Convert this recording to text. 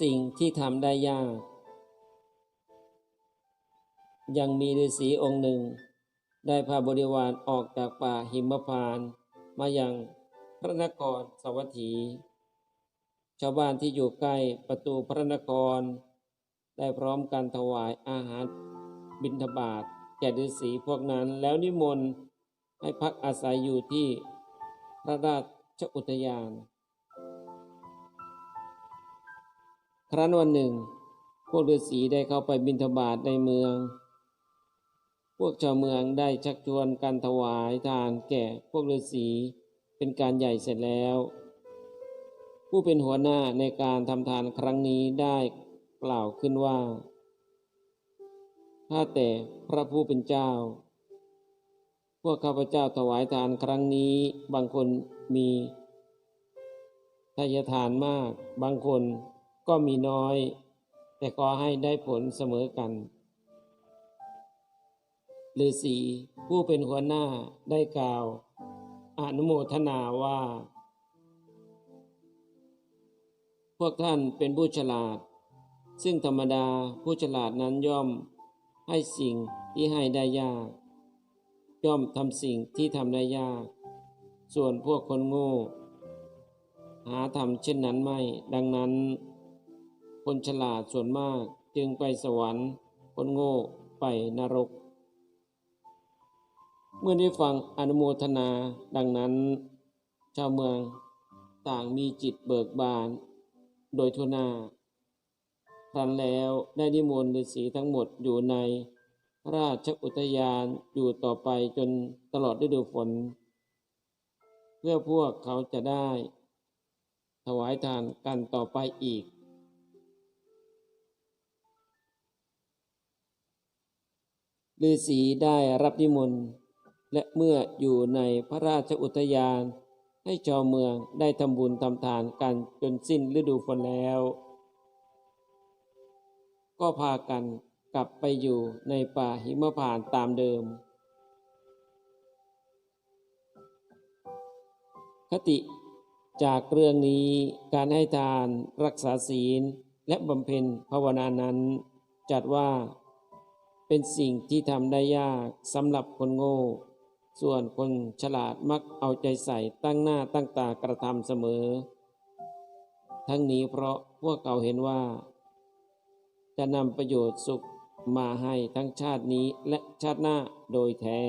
สิ่งที่ทำได้ยาก ยังมีฤาษีองค์หนึ่ง ได้พาบริวารออกจากป่าหิมพานต์มายังพระนครสวัสถีชาวบ้านที่อยู่ใกล้ประตูพระนคร ได้พร้อมกันถวายอาหารบิณฑบาตแก่ฤาษีพวกนั้นแล้วนิมนต์ให้พักอาศัยอยู่ที่พระราชอุทยาน ครั้นวันหนึ่ง พวกฤาษีได้เข้าไปบิณฑบาตในเมือง พวกชาวเมืองได้ชักชวนกันถวายทานแก่พวกฤาษีเป็นการใหญ่เสร็จแล้ว ผู้เป็นหัวหน้าในการทำทานครั้งนี้ได้กล่าวขึ้นว่าถ้าแต่พระผู้เป็นเจ้า พวกข้าพเจ้าถวายทานครั้งนี้บางคนมีทายทานมาก บางคน ก็มีน้อย แต่ขอให้ได้ผลเสมอกันฤาษีผู้เป็นหัวหน้าได้กล่าว อนุโมทนาว่า พวกท่านเป็นผู้ฉลาด ซึ่งธรรมดาผู้ฉลาดนั้นย่อมให้สิ่งที่ให้ได้ยาก ย่อมทำสิ่งที่ทำได้ยาก ส่วนพวกคนโง่ หาทำเช่นนั้นไม่ ดังนั้น คนฉลาดส่วนมากจึงไปสวรรค์ คนโง่ไปนรก เมื่อได้ฟังอนุโมทนาดังนั้น ชาวเมืองต่างมีจิตเบิกบาน โดยทั่วนาครั้นแล้วได้นิมนต์ฤาษีทั้งหมดอยู่ในระราชอุทยานอยู่ต่อไปจนตลอดฤดูฝน เพื่อพวกเขาจะได้ ถวายทานกันต่อไปอีก ฤาษีได้รับนิมนต์และเมื่ออยู่ในพระราชอุทยาน ให้ชาวเมืองได้ทำบุญทำทานกันจนสิ้นฤดูฝนแล้ว ก็พากันกลับไปอยู่ในป่าหิมพานต์ตามเดิม คติจากเรื่องนี้การให้ทานรักษาศีลและบำเพ็ญภาวนานั้น จัดว่า เป็นสิ่งที่ทำได้ยากสำหรับคนโง่ ส่วนคนฉลาดมักเอาใจใส่ตั้งหน้าตั้งตากระทำเสมอ ทั้งนี้เพราะพวกเขาเห็นว่า จะนำประโยชน์สุขมาให้ทั้งชาตินี้และชาติหน้าโดยแท้